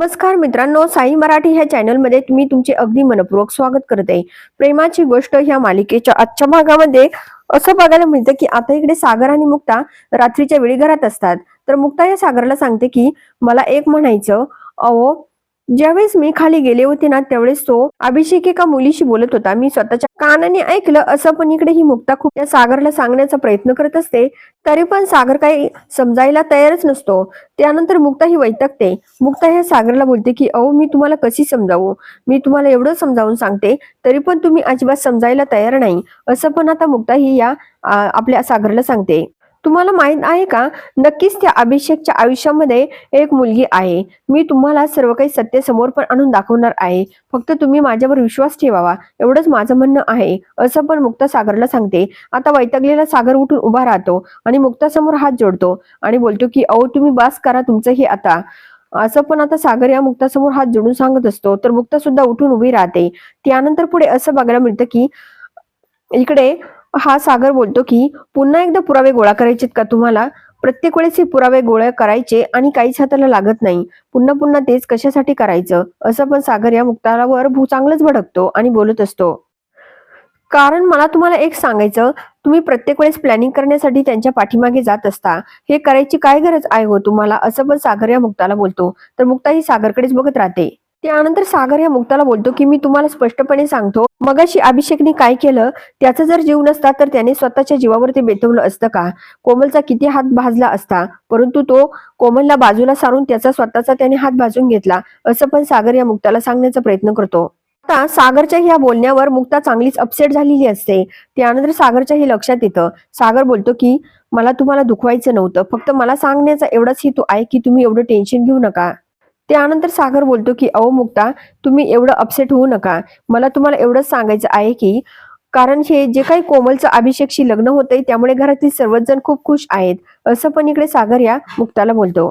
नमस्कार मित्रांनो साई मराठी ह्या चॅनलमध्ये मी तुमचे अगदी मनपूर्वक स्वागत करते. प्रेमाची गोष्ट ह्या मालिकेच्या आजच्या भागामध्ये असं बघायला मिळतं की आता इकडे सागर आणि मुक्ता रात्रीच्या वेळी घरात असतात. तर मुक्ता या सागरला सांगते की मला एक म्हणायचं अहो ज्यावेळेस मी खाली गेले होते ना त्यावेळेस तो अभिषेक एका मुलीशी बोलत होता. मी स्वतःच्या कानाने ऐकलं असं पण इकडे ही मुक्ता खूप त्या सागरला सांगण्याचा प्रयत्न करत असते तरी पण सागर काही समजायला तयारच नसतो. त्यानंतर मुक्ता ही वैतकते मुक्ता ह्या सागरला बोलते की अहो मी तुम्हाला कशी समजावू? मी तुम्हाला एवढं समजावून सांगते तरी पण तुम्ही अजिबात समजायला तयार नाही. असं पण आता मुक्ता ही या आपल्या सागरला सांगते. तुम्हाला माहीत आहे का? नक्कीच त्या अभिषेकच्या आयुष्यामध्ये एक मुलगी आहे. मी तुम्हाला सर्व काही सत्य समोर पण आणून दाखवणार आहे. फक्त तुम्ही माझ्यावर विश्वास ठेवावा. एवढंच माझं म्हणणं आहे. असं पण मुक्ता सागरला सांगते. आता वैतागलेला सागर उठून उभा राहतो आणि मुक्ता समोर हात जोडतो आणि बोलतो की अहो तुम्ही बास करा तुमचं हे आता. असं पण आता सागर या मुक्तासमोर हात जोडून सांगत असतो. तर मुक्ता सुद्धा उठून उभी राहते. त्यानंतर पुढे असं बघायला मिळतं की इकडे हा सागर बोलतो की पुन्हा एकदा पुरावे गोळा करायचेत का तुम्हाला? प्रत्येक वेळेस हे पुरावे गोळा करायचे आणि काहीच हाताला लागत नाही. पुन्हा पुन्हा तेच कशासाठी करायचं? असं पण सागर या मुक्तारावर भू चांगलंच भडकतो आणि बोलत असतो. कारण मला तुम्हाला एक सांगायचं. तुम्ही प्रत्येक वेळेस प्लॅनिंग करण्यासाठी त्यांच्या पाठीमागे जात असता. हे करायची काय गरज आहे हो तुम्हाला? असं पण सागर या मुक्ताला बोलतो. तर मुक्ता ही सागरकडेच बघत राहते. त्यानंतर सागर या मुक्ताला बोलतो की मी तुम्हाला स्पष्टपणे सांगतो. मगाशी अभिषेकने काय केलं? त्याचा जर जीव नसता तर त्याने स्वतःच्या जीवावरती बेतवलं असतं का? कोमलचा किती हात भाजला असता? परंतु तो कोमलला बाजूला सारून त्याचा स्वतःचा त्याने हात भाजून घेतला. असं पण सागर या मुक्ताला सांगण्याचा प्रयत्न करतो. आता सागरच्या ह्या बोलण्यावर मुक्ता चांगलीच अपसेट झालेली असते. त्यानंतर सागरच्या हे लक्षात येतं. सागर बोलतो की मला तुम्हाला दुखवायचं नव्हतं. फक्त मला सांगण्याचा एवढाच हेतू आहे की तुम्ही एवढं टेन्शन घेऊ नका. त्यानंतर सागर बोलतो की अहो मुक्ता तुम्ही एवढं अपसेट होऊ नका. मला तुम्हाला एवढंच सांगायचं आहे की कारण हे जे काही कोमलचं अभिषेकशी लग्न होतंय त्यामुळे घरातील सर्वच जण खूप खुश आहेत. असं पण इकडे सागर या मुक्ताला बोलतो.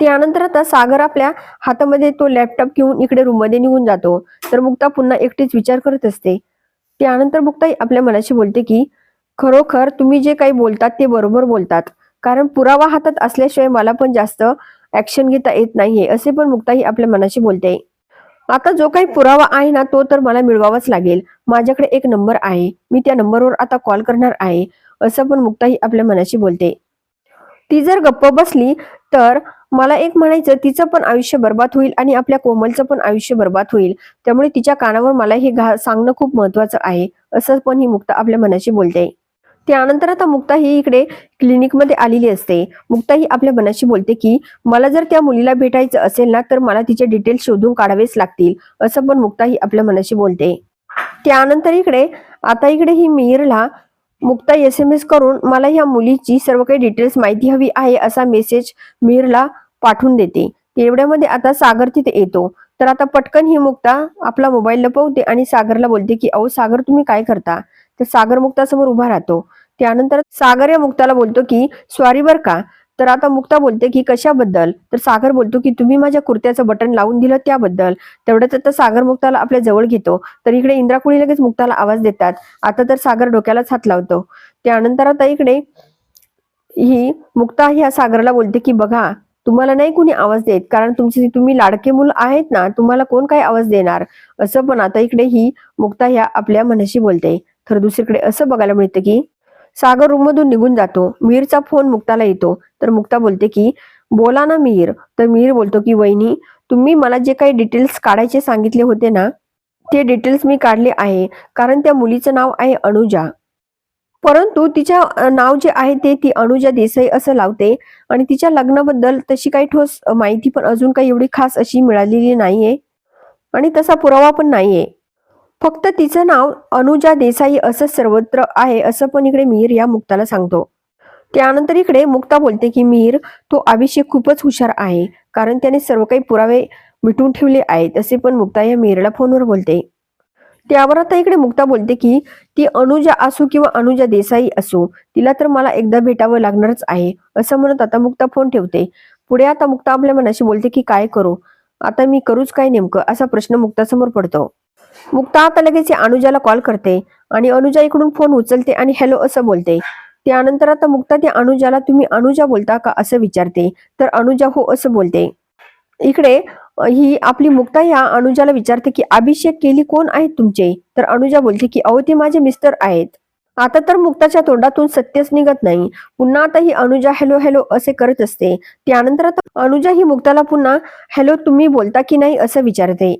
त्यानंतर आता सागर आपल्या हातामध्ये तो लॅपटॉप घेऊन इकडे रूममध्ये निघून जातो. तर मुक्ता पुन्हा एकटीच विचार करत असते. त्यानंतर मुक्ता आपल्या मनाशी बोलते की खरोखर तुम्ही जे काही बोलतात ते बरोबर बोलतात. कारण पुरावा हातात असल्याशिवाय मला पण जास्त ऍक्शन घेता येत नाहीये असे पण मुक्ताही आपल्या मनाशी बोलते. आता जो काही पुरावा आहे ना तो तर मला मिळवावाच लागेल. माझ्याकडे एक नंबर आहे. मी त्या नंबरवर आता कॉल करणार आहे असं पण मुक्ताही आपल्या मनाशी बोलते. ती जर गप्प बसली तर मला एक म्हणायचं तिचं पण आयुष्य बर्बाद होईल आणि आपल्या कोमलचं पण आयुष्य बर्बाद होईल. त्यामुळे तिच्या कानावर मला हे घा सांगणं खूप महत्वाचं आहे असं पण ही मुक्ता आपल्या मनाशी बोलते. त्यानंतर आता मुक्ता ही इकडे क्लिनिकमध्ये आलेली असते. मुक्ता ही आपल्या मनाशी बोलते की मला जर त्या मुलीला भेटायचं असेल ना तर मला तिचे डिटेल्स शोधून काढावेच लागतील. असं पण मुक्ता ही आपल्या मनाशी बोलते. त्यानंतर इकडे आता इकडे ही मीरला मुक्ता एस एम एस करून मला ह्या मुलीची सर्व काही डिटेल्स माहिती हवी आहे असा मेसेज मीरला पाठवून देते. तेवढ्यामध्ये आता सागर तिथे येतो. तर आता पटकन ही मुक्ता आपला मोबाईल लपवते आणि सागरला बोलते की अहो सागर तुम्ही काय करता? तर सागर मुक्तासमोर उभा राहतो. त्यानंतर सागर या मुक्ताला बोलतो की स्वारी बर का. तर आता मुक्ता बोलते की कशाबद्दल? तर सागर बोलतो की तुम्ही माझ्या कुर्त्याचं बटन लावून दिलं त्याबद्दल. तेवढ्याच आता सागर मुक्ताला आपल्या जवळ घेतो. तर इकडे इंद्राकुळी लगेच मुक्ताला आवाज देतात. आता तर सागर डोक्यालाच हात लावतो. त्यानंतर आता इकडे ही मुक्ता ह्या सागरला बोलते की बघा तुम्हाला नाही कुणी आवाज देत. कारण तुमचे तुम्ही लाडके मुलं आहेत ना तुम्हाला कोण काय आवाज देणार? असं पण आता इकडे ही मुक्ता ह्या आपल्या मनाशी बोलते. तर दुसरीकडे असं बघायला मिळतं की सागर रूम मधून निघून जातो. मीरचा फोन मुक्ताला येतो. तर मुक्ता बोलते की बोला ना मीर. तर मीर बोलतो की वहिनी तुम्ही मला जे काही डिटेल्स काढायचे सांगितले होते ना ते डिटेल्स मी काढले आहे. कारण त्या मुलीचं नाव आहे अनुजा. परंतु तिच्या नाव जे आहे ते ती अनुजा देसाई असं लावते आणि तिच्या लग्नाबद्दल तशी काही ठोस माहिती पण अजून काही एवढी खास अशी मिळालेली नाहीये आणि तसा पुरावा पण नाहीये. फक्त तिचं नाव अनुजा देसाई असं सर्वत्र आहे असं पण इकडे मिहीर या मुक्ताला सांगतो. त्यानंतर इकडे मुक्ता बोलते की मिहीर तो अभिषेक खूपच हुशार आहे कारण त्याने सर्व काही पुरावे मिटून ठेवले आहेत असे पण मुक्ता या मिहीरला फोनवर बोलते. त्यावर आता इकडे मुक्ता बोलते की ती अनुजा असो किंवा अनुजा देसाई असो तिला तर मला एकदा भेटावं लागणारच आहे असं म्हणत आता मुक्ता फोन ठेवते. पुढे आता मुक्ता आपल्या मनाशी बोलते की काय करू? आता मी करूच काय नेमकं? असा प्रश्न मुक्तासमोर पडतो. मुक्ता आता लगेच अनुजाला कॉल करते आणि अनुजा इकडून फोन उचलते आणि हॅलो असं बोलते. त्यानंतर आता मुक्ता त्या अनुजाला तुम्ही अनुजा बोलता का? असं विचारते. तर अनुजा हो असं बोलते. इकडे ही आपली मुक्ता या अनुजाला विचारते की अभिषेक केली कोण आहेत तुमचे? तर अनुजा बोलते की अहो ते माझे मिस्टर आहेत. आता तर मुक्ताच्या तोंडातून सत्यच निघत नाही. पुन्हा आता ही अनुजा हॅलो हॅलो असे करत असते. त्यानंतर आता अनुजा ही मुक्ताला पुन्हा हॅलो तुम्ही बोलता की नाही? असं विचारते.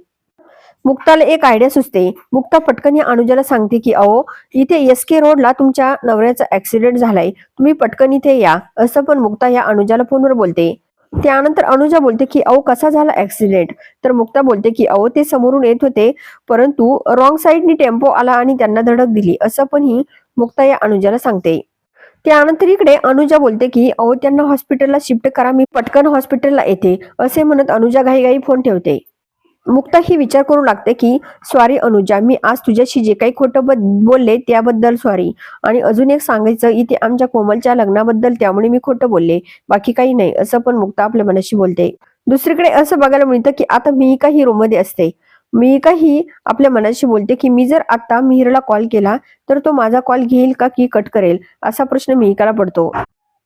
मुक्ताला एक आयडिया सुचते. मुक्ता पटकन या अनुजाला सांगते की अहो इथे एस के रोडला तुमच्या नवऱ्याचा ऍक्सिडेंट झालाय. तुम्ही पटकन इथे या. असं पण मुक्ता या अनुजाला फोनवर बोलते. त्यानंतर अनुजा बोलते की अहो कसा झाला ऍक्सिडेंट तर मुक्ता बोलते की अहो ते समोरून येत होते परंतु रॉंग साईडनी टेम्पो आला आणि त्यांना धडक दिली. असं पण ही मुक्ता या अनुजाला सांगते. त्यानंतर इकडे अनुजा बोलते की अहो त्यांना हॉस्पिटलला शिफ्ट करा. मी पटकन हॉस्पिटलला येते. असे म्हणत अनुजा घाईघाई फोन ठेवते. मुक्ता ही विचार करू लागते की स्वारी अनुजा मी आज तुझ्याशी जे काही खोटं बोलले त्याबद्दल स्वारी आणि अजून एक सांगायचं इथे आमच्या कोमलच्या लग्नाबद्दल त्यामुळे मी खोटं बोलले. बाकी काही नाही असं पण मुक्ता आपल्या मनाशी बोलते. दुसरीकडे असं बघायला मिळतं की आता मी काही रूममध्ये असते. मी काही आपल्या मनाशी बोलते की मी जर आता मिहिरला कॉल केला तर तो माझा कॉल घेईल का की कट करेल? असा प्रश्न मिहिकाला पडतो.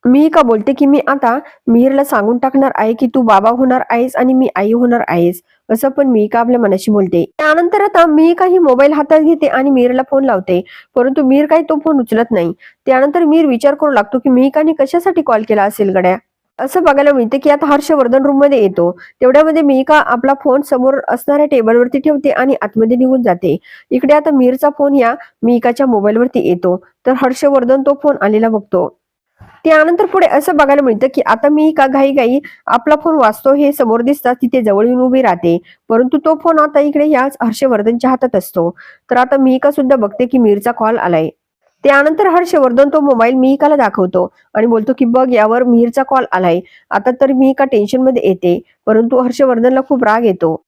मी का बोलते की मी आता मिहिरला सांगून टाकणार आहे की तू बाबा होणार आहेस आणि मी आई होणार आहेस? असं पण मिहिका आपल्या मनाशी बोलते? त्यानंतर आता मिहिका ही मोबाईल हातात घेते आणि मीरला फोन लावते. परंतु मीर काही तो फोन उचलत नाही. त्यानंतर मीर विचार करू लागतो की मिहिकाने कशासाठी कॉल केला असेल गड्या? असं बघायला मिळते की आता हर्षवर्धन रूममध्ये येतो. तेवढ्यामध्ये मिहिका आपला फोन समोर असणाऱ्या टेबलवरती ठेवते आणि आतमध्ये निघून जाते. इकडे आता मीरचा फोन या मिहिकाच्या मोबाईलवरती येतो. तर हर्षवर्धन तो फोन आलेला बघतो. त्यानंतर पुढे असं बघायला मिळतं की आता मी का घाई घाई आपला फोन वाचतो हे समोर दिसतात तिथे जवळ येऊन उभी राहते. परंतु तो फोन आता इकडे याच हर्षवर्धनच्या हातात असतो. तर आता मिहिका सुद्धा बघते की मीरचा कॉल आलाय. त्यानंतर हर्षवर्धन तो मोबाईल मिहिकाला दाखवतो आणि बोलतो की बघ यावर मिहिरचा कॉल आलाय. आता तर मिहिका टेन्शनमध्ये येते. परंतु हर्षवर्धनला खूप राग येतो.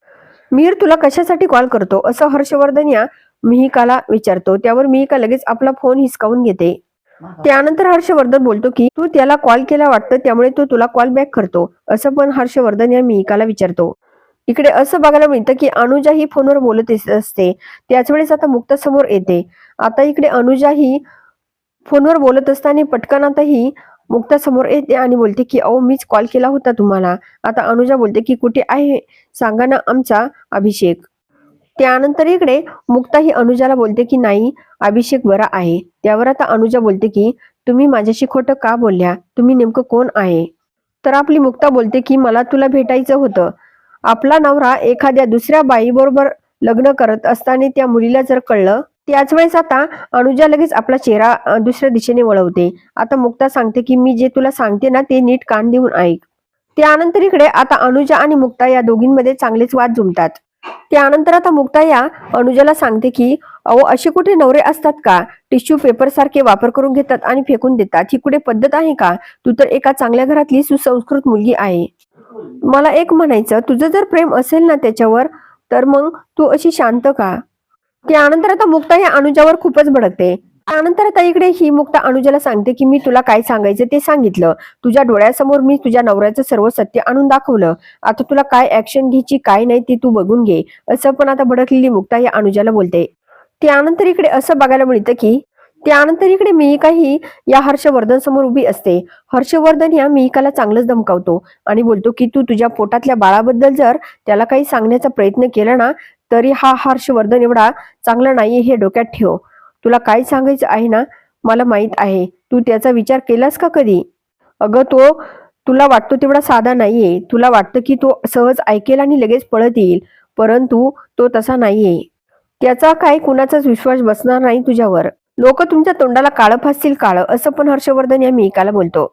मीर तुला कशासाठी कॉल करतो? असं हर्षवर्धन या मिहिकाला विचारतो. त्यावर मिहिका लगेच आपला फोन हिसकावून घेते. त्यानंतर हर्षवर्धन बोलतो की तू त्याला कॉल केला वाटतं त्यामुळे तो तुला कॉल बॅक करतो. असं पण हर्षवर्धन या मिहिकाला विचारतो. इकडे असं बघायला मिळतं की अनुजा ही फोनवर बोलत असते. त्याच वेळेस आता मुक्ता समोर येते. आता इकडे अनुजा ही फोनवर बोलत असताना पटकन आता ही मुक्ता समोर येते आणि बोलते की अहो मीच कॉल केला होता तुम्हाला. आता अनुजा बोलते की कुठे आहे? सांगा ना आमचा अभिषेक. त्यानंतर इकडे मुक्ता ही अनुजाला बोलते की नाही अभिषेक बरा आहे. त्यावर आता अनुजा बोलते की तुम्ही माझ्याशी खोटं का बोलल्या? तुम्ही नेमकं कोण आहे? तर आपली मुक्ता बोलते की मला तुला भेटायचं होतं. आपला नवरा एखाद्या दुसऱ्या बाईबरोबर लग्न करत असताना त्या मुलीला जर कळलं त्याच वेळेस आता अनुजा लगेच आपला चेहरा दुसऱ्या दिशेने वळवते. आता मुक्ता सांगते की मी जे तुला सांगते ना ते नीट कान देऊन ऐक. त्यानंतर इकडे आता अनुजा आणि मुक्ता या दोघींमध्ये चांगलेच वाद जुमतात. त्यानंतर आता मुक्ता या अनुजाला सांगते की अहो असे कुठे नवरे असतात का? टिश्यू पेपर सारखे वापर करून घेतात आणि फेकून देतात. ही कुठे पद्धत आहे का? तू तर एका चांगल्या घरातली सुसंस्कृत मुलगी आहे. मला एक म्हणायचं तुझं जर प्रेम असेल ना त्याच्यावर तर मग तू अशी शांत का? त्यानंतर आता मुक्ता या अनुजावर खूपच भडकते. त्यानंतर आता इकडे ही मुक्ता अनुजाला सांगते की मी तुला काय सांगायचं ते सांगितलं. तुझ्या डोळ्यासमोर मी तुझ्या नवऱ्याचं सर्व सत्य आणून दाखवलं. आता तुला काय ऍक्शन घ्यायची काय नाही ते तू बघून घे. असं पण आता भडकलेली मुक्ता या अनुजाला बोलते. त्यानंतर इकडे असं बघायला मिळतं की त्यानंतर इकडे मिहिकाही या हर्षवर्धन समोर उभी असते. हर्षवर्धन या मिहिकाला चांगलंच धमकावतो आणि बोलतो की तू तुझ्या पोटातल्या बाळाबद्दल जर त्याला काही सांगण्याचा प्रयत्न केला ना तरी हा हर्षवर्धन एवढा चांगला नाहीये हे डोक्यात ठेव. तुला काय सांगायचं आहे ना? मला माहीत आहे. तू त्याचा विचार केलास का कधी? अगं तो तुला वाटतो तेवढा साधा नाहीये. तुला वाटतं की तो सहज ऐकेल आणि लगेच पळत येईल. परंतु तो तसा नाहीये. त्याचा काय कुणाचाच विश्वास बसणार नाही तुझ्यावर. लोक तुमच्या तोंडाला काळं फासतील काळं असं पण हर्षवर्धन या मिहिकाला बोलतो.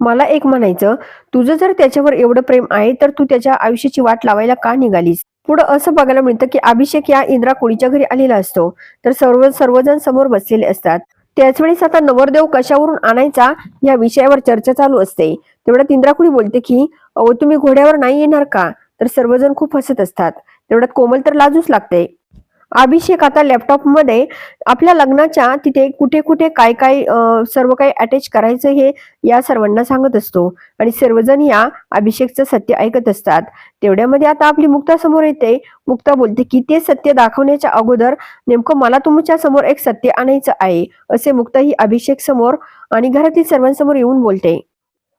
मला एक म्हणायचं तुझं जर त्याच्यावर एवढं प्रेम आहे तर तू त्याच्या आयुष्याची वाट लावायला का निघालीस? पुढं असं बघायला मिळतं की अभिषेक या इंद्रा कोळीच्या घरी आलेला असतो. तर सर्व सर्वजण समोर बसलेले असतात. त्याच वेळेस आता नवरदेव कशावरून आणायचा या विषयावर चर्चा चालू असते. तेवढ्यात इंद्राकुळी बोलते की अहो तुम्ही घोड्यावर नाही येणार का? तर सर्वजण खूप हसत असतात. तेवढ्यात कोमल तर लाजूच लागते. अभिषेक आता लॅपटॉपमध्ये आपल्या लग्नाच्या तिथे कुठे कुठे काय काय सर्व काही अटॅच करायचं हे या सर्वांना सांगत असतो. आणि सर्वजण या अभिषेकचं सत्य ऐकत असतात. तेवढ्यामध्ये आता आपली मुक्ता समोर येते. मुक्ता बोलते की ते सत्य दाखवण्याच्या अगोदर नेमकं मला तुमच्यासमोर एक सत्य आणायचं आहे असे मुक्ता ही अभिषेक समोर आणि घरातील सर्वांसमोर येऊन बोलते.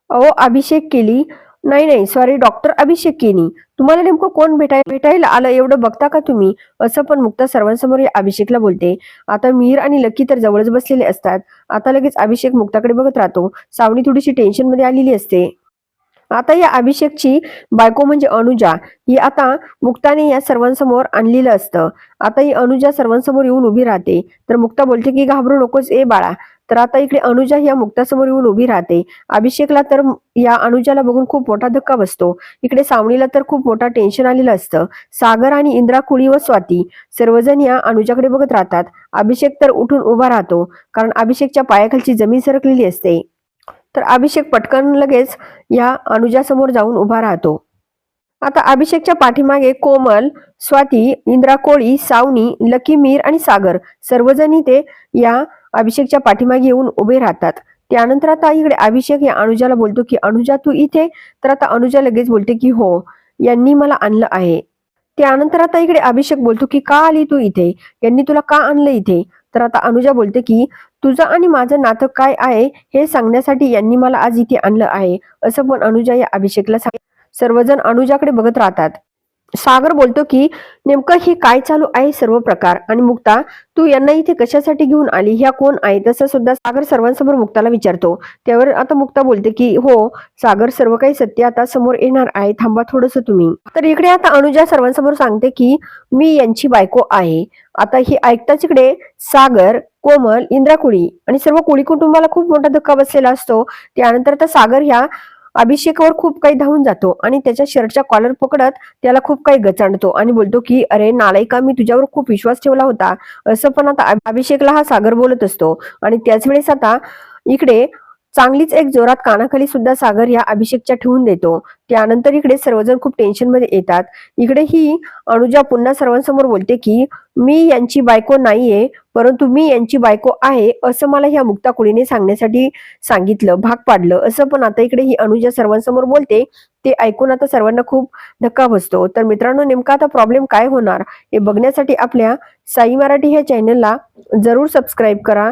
अहो अभिषेक केली नाही नाही सॉरी डॉक्टर अभिषेक केनी तुम्हाला नेमकं कोण भेटाय भेटायला आलं एवढं बघता का तुम्ही? असं पण मुक्ता सर्वांसमोर या अभिषेकला बोलते. आता मीर आणि लकी तर जवळच बसलेले असतात. आता लगेच अभिषेक मुक्ताकडे बघत राहतो. सावणी थोडीशी टेन्शनमध्ये आलेली असते. आता या अभिषेकची बायको म्हणजे अनुजा. ही आता मुक्ताने या सर्वांसमोर आणलेलं असतं. आता ही अनुजा सर्वांसमोर येऊन उभी राहते. तर मुक्ता बोलते की घाबरू नकोच ए बाळा. तर आता इकडे अनुजा या मुक्तासमोर येऊन उभी राहते. अभिषेकला तर या अनुजाला बघून खूप मोठा धक्का बसतो. इकडे सावणीला तर खूप मोठा टेन्शन आलेलं असतं. सागर आणि इंद्रा कुळी व स्वाती सर्वजण या अनुजाकडे बघत राहतात. अभिषेक तर उठून उभा राहतो. कारण अभिषेकच्या पायाखालची जमीन सरकलेली असते. तर अभिषेक पटकन लगेच या अनुजासमोर जाऊन उभा राहतो. आता अभिषेकच्या पाठीमागे कोमल स्वाती इंद्रा कोळी सावनी लकी मीर आणि सागर सर्वजणी ते या अभिषेकच्या पाठीमागे येऊन उभे राहतात. त्यानंतर आता इकडे अभिषेक या अनुजाला बोलतो की अनुजा तू इथे? तर आता अनुजा लगेच बोलते की हो यांनी मला आणलं आहे. त्यानंतर आता इकडे अभिषेक बोलतो की का आली तू इथे? यांनी तुला का आणलं इथे? तर आता अनुजा बोलते की तुझं आणि माझं नातं काय आहे हे सांगण्यासाठी यांनी मला आज इथे आणलं आहे असं पण अनुजा या अभिषेकला सांग सर्वजण अनुजाकडे बघत राहतात. सागर बोलतो की नेमकं हे काय चालू आहे सर्व प्रकार? आणि मुक्ता तू यांना इथे कशासाठी घेऊन आली? ह्या कोण आहे तसं सुद्धा सागर सर्वांसमोर मुक्ताला विचारतो. त्यावर आता मुक्ता बोलते की हो सागर सर्व काही सत्य आता समोर येणार आहे. थांबा थोडस तुम्ही. तर इकडे आता अनुजा सर्वांसमोर सांगते की मी यांची बायको आहे. आता ही ऐकताच इकडे सागर कोमल इंद्रा कुळी आणि सर्व कुळी कुटुंबाला खूप मोठा धक्का बसलेला असतो. त्यानंतर आता सागर ह्या अभिषेकावर खूप काही धावून जातो आणि त्याच्या शर्टच्या कॉलर पकडत त्याला खूप काही गचांडतो आणि बोलतो की अरे नालायका मी तुझ्यावर खूप विश्वास ठेवला होता. असं पण आता अभिषेकला हा सागर बोलत असतो. आणि त्याच वेळेस आता इकडे चांगलीच एक जोरात कानाखाली सुद्धा सागर या अभिषेकच्या ठेवून देतो. त्यानंतर इकडे सर्वजण खूप टेन्शनमध्ये येतात. इकडे ही अनुजा पुन्हा सर्वांसमोर बोलते की मी यांची बायको नाहीये परंतु मी यांची बायको आहे असं मला ह्या मुक्ता कुळीने सांगण्यासाठी सांगितलं भाग पाडलं. असं पण आता इकडे ही अनुजा सर्वांसमोर बोलते. ते ऐकून आता सर्वांना खूप धक्का बसतो. तर मित्रांनो नेमका आता प्रॉब्लेम काय होणार? हे बघण्यासाठी आपल्या साई मराठी ह्या चॅनलला जरूर सबस्क्राईब करा.